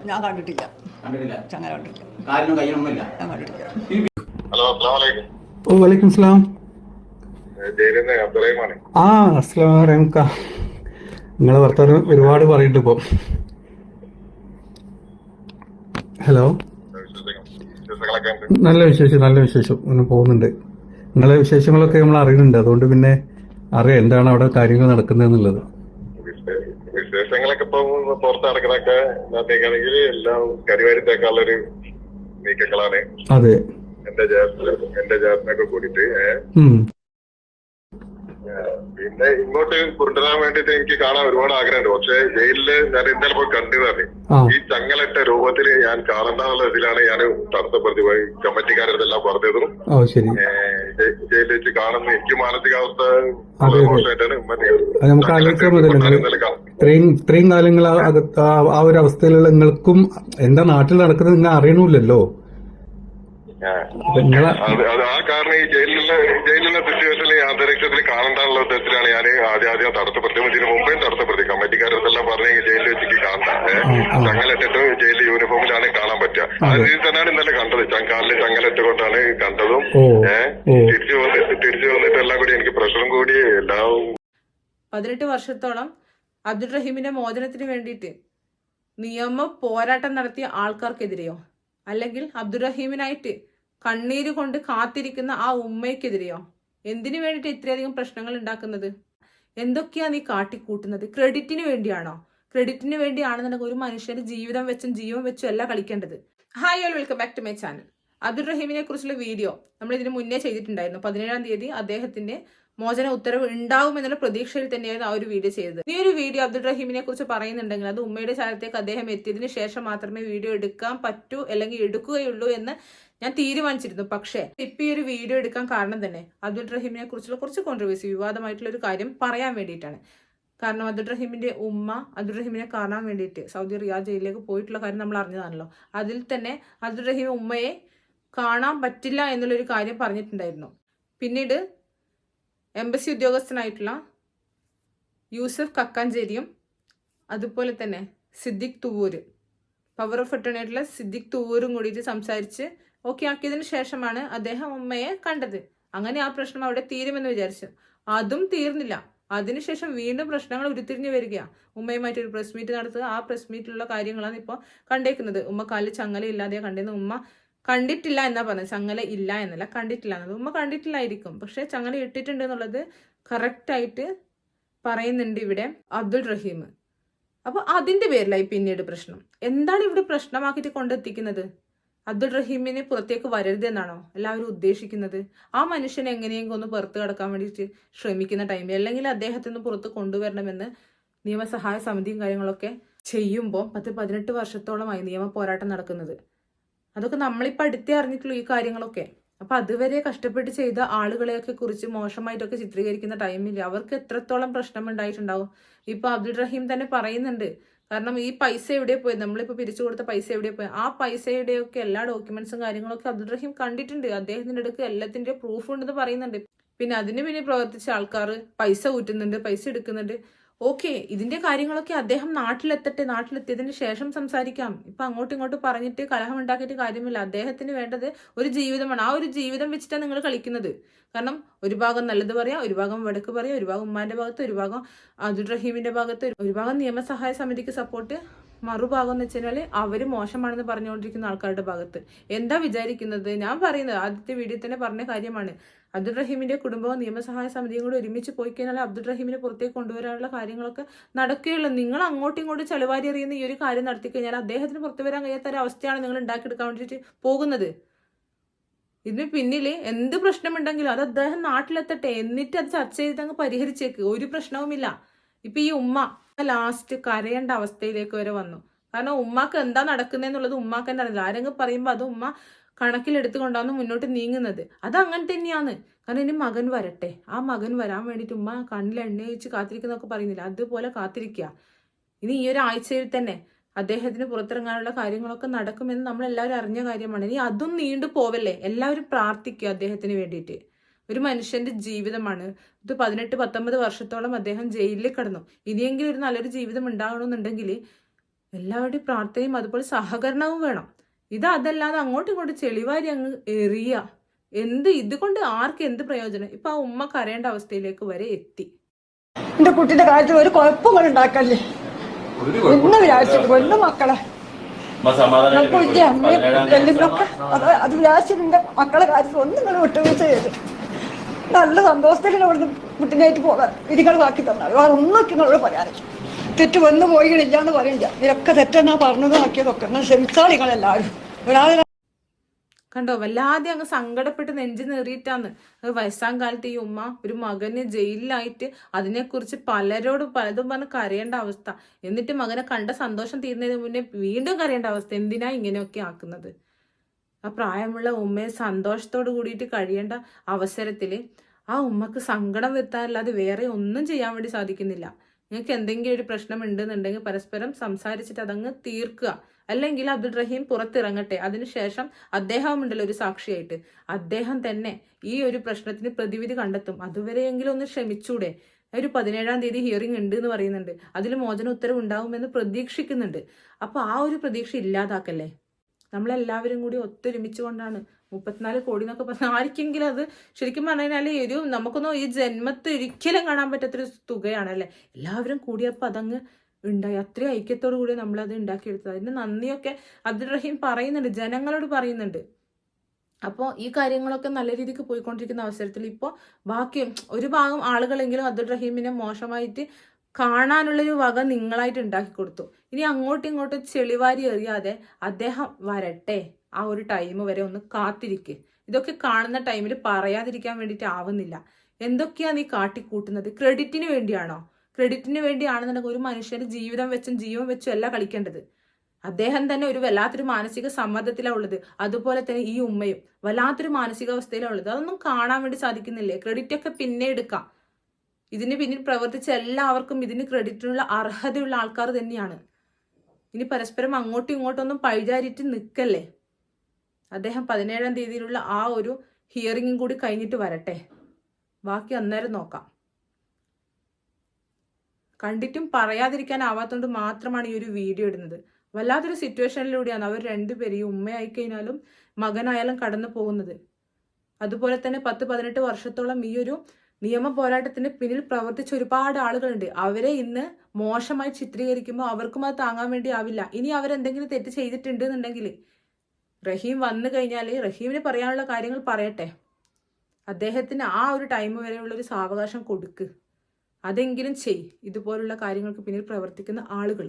ഞാൻ കണ്ടിട്ടില്ല. കണ്ടിട്ടില്ല. ചങ്ങല കണ്ടിട്ടില്ല. ഹലോ വലൈക്കും സ്ലാം. ആ അസ്ലാം റഹ്മക്ക നിങ്ങളെ ഭർത്താവ് ഒരുപാട് പറയുന്നുണ്ട് ഇപ്പം. ഹലോ. നല്ല വിശേഷം നല്ല വിശേഷം. ഇങ്ങനെ പോകുന്നുണ്ട്. നിങ്ങളെ വിശേഷങ്ങളൊക്കെ നമ്മൾ അറിയുന്നുണ്ട്. അതുകൊണ്ട് പിന്നെ അറിയാം എന്താണ് അവിടെ കാര്യങ്ങൾ വിശേഷങ്ങളൊക്കെ ഇപ്പൊ പുറത്ത് നടക്കണൊക്കെ ഇന്നത്തേക്കാണെങ്കിൽ എല്ലാം കരിവാരി തേക്കാനുള്ളൊരു നീക്കങ്ങളാണ്. അതെ. എന്റെ ജാസിന് എന്റെ ജാസിനൊക്കെ കൂടിയിട്ട് പിന്നെ ഇങ്ങോട്ട് കൊണ്ടുവരാൻ വേണ്ടിട്ട് എനിക്ക് കാണാൻ ഒരുപാട് ആഗ്രഹമുണ്ട്. പക്ഷെ ജയിലിൽ ഞാൻ ഇന്നലെ പോയി കണ്ടിരുന്നു ഈ ചങ്ങലട്ട രൂപത്തിൽ ഞാൻ കാണണ്ടെന്നുള്ള ഇതിലാണ് ഞാൻ തടസ്സപ്പെടുത്തി പോയി. കമ്മിറ്റിക്കാരെല്ലാം പറഞ്ഞതും. ജയി- ജയിലിൽ വെച്ച് കാണുന്ന എനിക്ക് മാനസികാവസ്ഥ നമുക്ക് ആലോചിക്കാൻ പറ്റില്ല. ഇത്രയും ഇത്രയും കാലങ്ങൾ ആ ഒരു അവസ്ഥയിലുള്ള നിങ്ങൾക്കും എന്താ നാട്ടിൽ നടക്കുന്നത് നിങ്ങൾ അറിയണമില്ലല്ലോ അത് ആ കാരണം ഈ ജയിലിലെ ജയിലിലെ സിറ്റുവേഷനിൽ അന്തരീക്ഷത്തിൽ കാണണ്ടാനുള്ള ഉദ്ദേശത്തിലാണ് ഞാൻ ആദ്യം ആദ്യം തടസ്സപ്പെടുത്തി ഇതിന് മുമ്പേ തടസ്സപ്പെടുത്തി. കമ്മിറ്റിക്കാരെല്ലാം പറഞ്ഞ ജയിലിൽ വെച്ചിട്ട് കാണണ്ട. ആ. ചങ്ങലിട്ടിട്ട് ജയിലിൽ യൂണിഫോമിലാണ് കാണാൻ തന്നെയാണ് ഇന്നലെ കണ്ടത്. ചങ്കാലിൽ ചങ്ങലിട്ട് കൊണ്ടാണ് കണ്ടതും ഏഹ് തിരിച്ചു വന്നിട്ട് തിരിച്ചു വന്നിട്ട് എല്ലാം കൂടി എനിക്ക് പ്രഷറും കൂടി എല്ലാം പതിനെട്ട് വർഷത്തോളം അബ്ദുൾ റഹീമിന്റെ മോചനത്തിന് വേണ്ടിയിട്ട് നിയമ പോരാട്ടം നടത്തിയ ആൾക്കാർക്കെതിരെയോ അല്ലെങ്കിൽ അബ്ദുൾ റഹീമിനായിട്ട് കണ്ണീര് കൊണ്ട് കാത്തിരിക്കുന്ന ആ ഉമ്മയ്ക്കെതിരെയോ എന്തിനു വേണ്ടിയിട്ട് ഇത്രയധികം പ്രശ്നങ്ങൾ ഉണ്ടാക്കുന്നത്? എന്തൊക്കെയാ നീ കാട്ടിക്കൂട്ടുന്നത്? ക്രെഡിറ്റിന് വേണ്ടിയാണോ? ക്രെഡിറ്റിന് വേണ്ടിയാണെന്നുണ്ടെങ്കിൽ ഒരു മനുഷ്യന്റെ ജീവിതം വെച്ചും ജീവൻ വെച്ചും അല്ല കളിക്കേണ്ടത്. Hi all welcome back to my channel Abdul റഹീമിനെ കുറിച്ചുള്ള വീഡിയോ നമ്മൾ ഇതിന് മുന്നേ ചെയ്തിട്ടുണ്ടായിരുന്നു. പതിനേഴാം തീയതി അദ്ദേഹത്തിന്റെ മോചന ഉത്തരവ് ഉണ്ടാവുമെന്നുള്ള പ്രതീക്ഷയിൽ തന്നെയായിരുന്നു ആ ഒരു വീഡിയോ ചെയ്തത്. ഈ ഒരു വീഡിയോ അബ്ദുൾ റഹീമിനെ കുറിച്ച് പറയുന്നുണ്ടെങ്കിൽ അത് ഉമ്മയുടെ സ്ഥലത്തേക്ക് അദ്ദേഹം എത്തിയതിന് ശേഷം മാത്രമേ വീഡിയോ എടുക്കാൻ പറ്റൂ അല്ലെങ്കിൽ എടുക്കുകയുള്ളൂ എന്ന് ഞാൻ തീരുമാനിച്ചിരുന്നു. പക്ഷേ ഇപ്പൊ ഈ ഒരു വീഡിയോ എടുക്കാൻ കാരണം തന്നെ അബ്ദുൾ റഹീമിനെ കുറിച്ചുള്ള കുറച്ച് കോൺട്രവേഴ്സി വിവാദമായിട്ടുള്ള ഒരു കാര്യം പറയാൻ വേണ്ടിയിട്ടാണ്. കാരണം അബ്ദുറഹിമിന്റെ ഉമ്മ അബ്ദുറഹിമിനെ കാണാൻ വേണ്ടിയിട്ട് സൗദി റിയാദ് ജയിലിലേക്ക് പോയിട്ടുള്ള കാര്യം നമ്മൾ അറിഞ്ഞതാണല്ലോ. അതിൽ തന്നെ അബ്ദുറഹിം ഉമ്മയെ കാണാൻ പറ്റില്ല എന്നുള്ളൊരു കാര്യം പറഞ്ഞിട്ടുണ്ടായിരുന്നു. പിന്നീട് എംബസി ഉദ്യോഗസ്ഥനായിട്ടുള്ള യൂസഫ് കക്കാഞ്ചേരിയും അതുപോലെ തന്നെ സിദ്ദിഖ് തുവൂര് പവർ ഓഫ് അറ്റോണിയായിട്ടുള്ള സിദ്ദിഖ് തുവൂരും കൂടിയിട്ട് സംസാരിച്ച് ഓക്കെ ആക്കിയതിനു ശേഷമാണ് അദ്ദേഹം ഉമ്മയെ കണ്ടത്. അങ്ങനെ ആ പ്രശ്നം അവിടെ തീരുമെന്ന് വിചാരിച്ചു. അതും തീർന്നില്ല. അതിനുശേഷം വീണ്ടും പ്രശ്നങ്ങൾ ഉരുത്തിരിഞ്ഞു വരികയാണ് ഉമ്മയുമായിട്ട് ഒരു പ്രസ് മീറ്റ് നടത്തുക. ആ പ്രസ് മീറ്റിലുള്ള കാര്യങ്ങളാണ് ഇപ്പോൾ കണ്ടേക്കുന്നത്. ഉമ്മ കാലിൽ ചങ്ങല ഇല്ലാതെ കണ്ടിരുന്ന ഉമ്മ കണ്ടിട്ടില്ല എന്നാ പറഞ്ഞത്. ചങ്ങല ഇല്ല എന്നല്ല കണ്ടിട്ടില്ല എന്നത് ഉമ്മ കണ്ടിട്ടില്ലായിരിക്കും. പക്ഷെ ചങ്ങല ഇട്ടിട്ടുണ്ട് എന്നുള്ളത് കറക്റ്റായിട്ട് പറയുന്നുണ്ട് ഇവിടെ അബ്ദുൾ റഹീം. അപ്പൊ അതിന്റെ പേരിലായി പിന്നീട് പ്രശ്നം. എന്താണ് ഇവിടെ പ്രശ്നമാക്കിയിട്ട് കൊണ്ടെത്തിക്കുന്നത്? അബ്ദുൾ റഹീമിനെ പുറത്തേക്ക് വരരുതെന്നാണോ എല്ലാവരും ഉദ്ദേശിക്കുന്നത്? ആ മനുഷ്യൻ എങ്ങനെയെങ്കിലും ഒന്ന് പുറത്ത് കടക്കാൻ വേണ്ടിയിട്ട് ശ്രമിക്കുന്ന ടൈമിൽ അല്ലെങ്കിൽ അദ്ദേഹത്തെ ഒന്ന് പുറത്ത് കൊണ്ടുവരണമെന്ന് നിയമസഹായ സമിതിയും കാര്യങ്ങളൊക്കെ ചെയ്യുമ്പോൾ പത്ത് പതിനെട്ട് വർഷത്തോളമായി നിയമ പോരാട്ടം നടക്കുന്നത്. അതൊക്കെ നമ്മളിപ്പോൾ അടുത്തേ അറിഞ്ഞിട്ടുള്ളൂ ഈ കാര്യങ്ങളൊക്കെ. അപ്പൊ അതുവരെ കഷ്ടപ്പെട്ട് ചെയ്ത ആളുകളെയൊക്കെ കുറിച്ച് മോശമായിട്ടൊക്കെ ചിത്രീകരിക്കുന്ന ടൈമിൽ അവർക്ക് എത്രത്തോളം പ്രശ്നം ഉണ്ടായിട്ടുണ്ടാവും ഇപ്പൊ അബ്ദുൾ റഹീം തന്നെ പറയുന്നുണ്ട് കാരണം ഈ പൈസ എവിടെ പോയി? നമ്മളിപ്പോൾ പിരിച്ചു കൊടുത്ത പൈസ എവിടെ പോയി? ആ പൈസയുടെയൊക്കെ എല്ലാ ഡോക്യുമെന്റ്സും കാര്യങ്ങളൊക്കെ അബ്ദുൾ റഹീം കണ്ടിട്ടുണ്ട്. അദ്ദേഹത്തിന്റെ അടുക്ക് എല്ലാത്തിന്റെ പ്രൂഫ് ഉണ്ടെന്ന് പറയുന്നുണ്ട്. പിന്നെ അതിന് പിന്നെ പ്രവർത്തിച്ച ആൾക്കാർ പൈസ ഊറ്റുന്നുണ്ട് പൈസ എടുക്കുന്നുണ്ട്. ഓക്കെ ഇതിന്റെ കാര്യങ്ങളൊക്കെ അദ്ദേഹം നാട്ടിലെത്തട്ടെ നാട്ടിലെത്തിയതിന് ശേഷം സംസാരിക്കാം. ഇപ്പൊ അങ്ങോട്ടും ഇങ്ങോട്ടും പറഞ്ഞിട്ട് കലഹം ഉണ്ടാക്കിയിട്ട് കാര്യമില്ല. അദ്ദേഹത്തിന് വേണ്ടത് ഒരു ജീവിതമാണ്. ആ ഒരു ജീവിതം വെച്ചിട്ടാണ് നിങ്ങൾ കളിക്കുന്നത്. കാരണം ഒരു ഭാഗം നല്ലത് പറയാം ഒരു ഭാഗം വടക്ക് പറയാം ഒരു ഭാഗം ഉമ്മാന്റെ ഭാഗത്ത് ഒരു ഭാഗം അബ്ദുൾ റഹീമിന്റെ ഭാഗത്ത് ഒരു ഭാഗം നിയമസഹായ സമിതിക്ക് സപ്പോർട്ട് മറുഭാഗം എന്ന് വെച്ച് അവർ മോശമാണെന്ന് പറഞ്ഞുകൊണ്ടിരിക്കുന്ന ആൾക്കാരുടെ ഭാഗത്ത്. എന്താ വിചാരിക്കുന്നത്? ഞാൻ പറയുന്നത് ആദ്യത്തെ വീഡിയോ തന്നെ പറഞ്ഞ കാര്യമാണ്. അബ്ദുൾ റഹീമിന്റെ കുടുംബവും നിയമസഹായ സമിതിയും കൂടി ഒരുമിച്ച് പോയി കഴിഞ്ഞാൽ അബ്ദുൾ റഹീമിനെ പുറത്തേക്ക് കൊണ്ടുവരാനുള്ള കാര്യങ്ങളൊക്കെ നടക്കുകയുള്ളൂ. നിങ്ങൾ അങ്ങോട്ടും ഇങ്ങോട്ടും ചെലവാരി അറിയുന്ന ഈ ഒരു കാര്യം നടത്തി കഴിഞ്ഞാൽ അദ്ദേഹത്തിന് പുറത്തു വരാൻ കഴിയാത്ത ഒരു അവസ്ഥയാണ് നിങ്ങൾ ഉണ്ടാക്കിയെടുക്കാൻ വേണ്ടിയിട്ട് പോകുന്നത്. ഇതിന് പിന്നിൽ എന്ത് പ്രശ്നമുണ്ടെങ്കിലും അത് അദ്ദേഹം നാട്ടിലെത്തട്ടെ. എന്നിട്ട് അത് ചർച്ച ചെയ്ത് അങ്ങ് പരിഹരിച്ചേക്ക്. ഒരു പ്രശ്നവുമില്ല. ഇപ്പൊ ഈ ഉമ്മ ലാസ്റ്റ് കരയേണ്ട അവസ്ഥയിലേക്ക് വരെ വന്നു. കാരണം ഉമ്മാക്ക് എന്താ നടക്കുന്നതെന്നുള്ളത് ഉമ്മാക്ക് തന്നെ അറിയില്ല. ആരെങ്കിലും പറയുമ്പോൾ അത് ഉമ്മ കണക്കിലെടുത്തുകൊണ്ടാണ് മുന്നോട്ട് നീങ്ങുന്നത്. അത് അങ്ങനെ തന്നെയാണ്. കാരണം ഇനി മകൻ വരട്ടെ. ആ മകൻ വരാൻ വേണ്ടിയിട്ട് ഉമ്മ കണ്ണിൽ എണ്ണ ഒഴിച്ച് കാത്തിരിക്കുന്നൊക്കെ പറയുന്നില്ല. അതുപോലെ കാത്തിരിക്കുക. ഇനി ഈ ഒരു ആഴ്ചയിൽ തന്നെ അദ്ദേഹത്തിന് പുറത്തിറങ്ങാനുള്ള കാര്യങ്ങളൊക്കെ നടക്കുമെന്ന് നമ്മൾ എല്ലാവരും അറിഞ്ഞ കാര്യമാണ്. ഇനി അതും നീണ്ടു പോവല്ലേ? എല്ലാവരും പ്രാർത്ഥിക്കുക അദ്ദേഹത്തിന് വേണ്ടിയിട്ട്. ഒരു മനുഷ്യന്റെ ജീവിതമാണ്. ഇത് പതിനെട്ട് പത്തൊമ്പത് വർഷത്തോളം അദ്ദേഹം ജയിലിൽ കിടന്നു. ഇനിയെങ്കിലും ഒരു നല്ലൊരു ജീവിതം ഉണ്ടാകണമെന്നുണ്ടെങ്കിൽ എല്ലാവരുടെയും പ്രാർത്ഥനയും അതുപോലെ സഹകരണവും വേണം. ഇത് അതല്ലാതെ അങ്ങോട്ടും ഇങ്ങോട്ടും ചെളിവാരി അങ്ങ് എറിയ. എന്ത് ഇതുകൊണ്ട് ആർക്ക് എന്ത് പ്രയോജനം? ഇപ്പൊ ആ ഉമ്മ കരയേണ്ട അവസ്ഥയിലേക്ക് വരെ എത്തി. എന്റെ കുട്ടിയുടെ കാര്യത്തിൽ ഒരു കുഴപ്പങ്ങൾ ഉണ്ടാക്കല്ലേ? എന്ന് വിചാരിച്ചിട്ട് കൊല്ലു മക്കളെ. അമ്മയും അത് അത് വിചാരിച്ചിട്ട് എന്റെ മക്കളെ കാര്യത്തിൽ ഒന്നും നിങ്ങൾ വിട്ടുവീഴ്ച ചെയ്ത് നല്ല സന്തോഷത്തിൽ അവിടുന്ന് കുട്ടിനായിട്ട് പോകാൻ. വിധികൾ ബാക്കി തന്നാൽ. വേറെ ഒന്നൊക്കെ നിങ്ങളോട് പറയാനില്ല. തെറ്റ് വന്നു പോയില്ല എന്ന് പറയില്ല ഇതൊക്കെ തെറ്റെന്നാ പറഞ്ഞത് ആക്കിയതൊക്കെ. എന്നാൽ നിങ്ങളെല്ലാവരും. ഒരാളെ കണ്ടോ? വല്ലാതെ അങ്ങ് സങ്കടപ്പെട്ട് നെഞ്ചു നേറിയിട്ടാന്ന്. വയസ്സാം കാലത്ത് ഈ ഉമ്മ ഒരു മകന് ജയിലിലായിട്ട് അതിനെക്കുറിച്ച് പലരോടും പലതും പറഞ്ഞ് കരയേണ്ട അവസ്ഥ. എന്നിട്ട് മകനെ കണ്ട സന്തോഷം തീരുന്നതിന് മുന്നേ വീണ്ടും കരയേണ്ട അവസ്ഥ. എന്തിനാ ഇങ്ങനെയൊക്കെ ആക്കുന്നത്? ആ പ്രായമുള്ള ഉമ്മയെ സന്തോഷത്തോട് കൂടിയിട്ട് കഴിയേണ്ട അവസരത്തിൽ ആ ഉമ്മക്ക് സങ്കടം വരുത്താനല്ലാതെ വേറെ ഒന്നും ചെയ്യാൻ വേണ്ടി സാധിക്കുന്നില്ല. നിങ്ങൾക്ക് എന്തെങ്കിലും ഒരു പ്രശ്നം ഉണ്ടെന്നുണ്ടെങ്കിൽ പരസ്പരം സംസാരിച്ചിട്ട് അതങ്ങ് തീർക്കുക. അല്ലെങ്കിൽ അബ്ദുൾ റഹീം പുറത്തിറങ്ങട്ടെ. അതിനുശേഷം അദ്ദേഹവും ഉണ്ടല്ലോ ഒരു സാക്ഷിയായിട്ട്. അദ്ദേഹം തന്നെ ഈ ഒരു പ്രശ്നത്തിന് പ്രതിവിധി കണ്ടെത്തും. അതുവരെയെങ്കിലും ഒന്ന് ക്ഷമിച്ചൂടെ. ഒരു പതിനേഴാം തീയതി ഹിയറിംഗ് ഉണ്ട് എന്ന് പറയുന്നുണ്ട്. അതിൽ മോചന ഉത്തരവ് ഉണ്ടാവുമെന്ന് പ്രതീക്ഷിക്കുന്നുണ്ട്. അപ്പോൾ ആ ഒരു പ്രതീക്ഷ ഇല്ലാതാക്കല്ലേ? നമ്മളെല്ലാവരും കൂടി ഒത്തൊരുമിച്ചുകൊണ്ടാണ് മുപ്പത്തിനാല് കോടി എന്നൊക്കെ പറഞ്ഞാൽ ആർക്കെങ്കിലും അത് ശരിക്കും പറഞ്ഞാൽ കഴിഞ്ഞാൽ ഒരു നമുക്കൊന്നും ഈ ജന്മത്തെ ഒരിക്കലും കാണാൻ പറ്റാത്തൊരു തുകയാണല്ലേ? എല്ലാവരും കൂടിയപ്പോൾ അതങ്ങ് ഉണ്ടായി. അത്രയും ഐക്യത്തോടു കൂടി നമ്മളത് ഉണ്ടാക്കിയെടുത്തത്. അതിന്റെ നന്ദിയൊക്കെ അബ്ദുൾ റഹീം പറയുന്നുണ്ട്. ജനങ്ങളോട് പറയുന്നുണ്ട്. അപ്പോൾ ഈ കാര്യങ്ങളൊക്കെ നല്ല രീതിക്ക് പോയിക്കൊണ്ടിരിക്കുന്ന അവസരത്തിൽ ഇപ്പോൾ ബാക്കി ഒരു ഭാഗം ആളുകളെങ്കിലും അബ്ദുൾ റഹീമിനെ മോശമായിട്ട് കാണാനുള്ളൊരു വക നിങ്ങളായിട്ട് ഉണ്ടാക്കി കൊടുത്തു. ഇനി അങ്ങോട്ടും ഇങ്ങോട്ടും ചെളിവാരി എറിയാതെ അദ്ദേഹം വരട്ടെ. ആ ഒരു ടൈം വരെ ഒന്ന് കാത്തിരിക്ക്. ഇതൊക്കെ കാണുന്ന ടൈമിൽ പറയാതിരിക്കാൻ വേണ്ടിയിട്ട് ആവുന്നില്ല. എന്തൊക്കെയാ നീ കാട്ടിക്കൂട്ടുന്നത്? ക്രെഡിറ്റിന് വേണ്ടിയാണോ? ക്രെഡിറ്റിന് വേണ്ടിയാണെന്നുണ്ടെങ്കിൽ ഒരു മനുഷ്യന്റെ ജീവിതം വെച്ചും ജീവൻ വെച്ചും അല്ല കളിക്കേണ്ടത്. അദ്ദേഹം തന്നെ ഒരു വല്ലാത്തൊരു മാനസിക സമ്മർദ്ദത്തിലാണ് ഉള്ളത്. അതുപോലെ തന്നെ ഈ ഉമ്മയും വല്ലാത്തൊരു മാനസികാവസ്ഥയിലാണ് ഉള്ളത്. അതൊന്നും കാണാൻ വേണ്ടി സാധിക്കുന്നില്ലേ? ക്രെഡിറ്റ് ഒക്കെ പിന്നെ എടുക്കാം. ഇതിന് പിന്നിൽ പ്രവർത്തിച്ച എല്ലാവർക്കും ഇതിന് ക്രെഡിറ്റിനുള്ള അർഹതയുള്ള ആൾക്കാർ തന്നെയാണ്. ഇനി പരസ്പരം അങ്ങോട്ടും ഇങ്ങോട്ടും ഒന്നും പഴിചാരിട്ട് നിൽക്കല്ലേ അദ്ദേഹം പതിനേഴാം തീയതിയിലുള്ള ആ ഒരു ഹിയറിങ്ങും കൂടി കഴിഞ്ഞിട്ട് വരട്ടെ. ബാക്കി അന്നേരം നോക്കാം. കണ്ടിട്ടും പറയാതിരിക്കാനാവാത്തതുകൊണ്ട് മാത്രമാണ് ഈ ഒരു വീഡിയോ ഇടുന്നത്. വല്ലാത്തൊരു സിറ്റുവേഷനിലൂടെയാണ് അവർ രണ്ടുപേരും ഈ ഉമ്മയായി കഴിഞ്ഞാലും മകനായാലും കടന്നു പോകുന്നത്. അതുപോലെ തന്നെ പത്ത് പതിനെട്ട് വർഷത്തോളം ഈ ഒരു നിയമ പോരാട്ടത്തിന് പിന്നിൽ പ്രവർത്തിച്ച ഒരുപാട് ആളുകളുണ്ട്. അവരെ ഇന്ന് മോശമായി ചിത്രീകരിക്കുമ്പോൾ അവർക്കും അത് താങ്ങാൻ വേണ്ടി ആവില്ല ഇനി അവരെന്തെങ്കിലും തെറ്റ് ചെയ്തിട്ടുണ്ട് എന്നുണ്ടെങ്കിൽ റഹീം വന്നു കഴിഞ്ഞാൽ റഹീമിന് പറയാനുള്ള കാര്യങ്ങൾ പറയട്ടെ. അദ്ദേഹത്തിന് ആ ഒരു ടൈം വരെയുള്ള ഒരു സാവകാശം കൊടുക്ക്. അതെങ്കിലും ചെയ്. ഇതുപോലുള്ള കാര്യങ്ങൾക്ക് പിന്നിൽ പ്രവർത്തിക്കുന്ന ആളുകൾ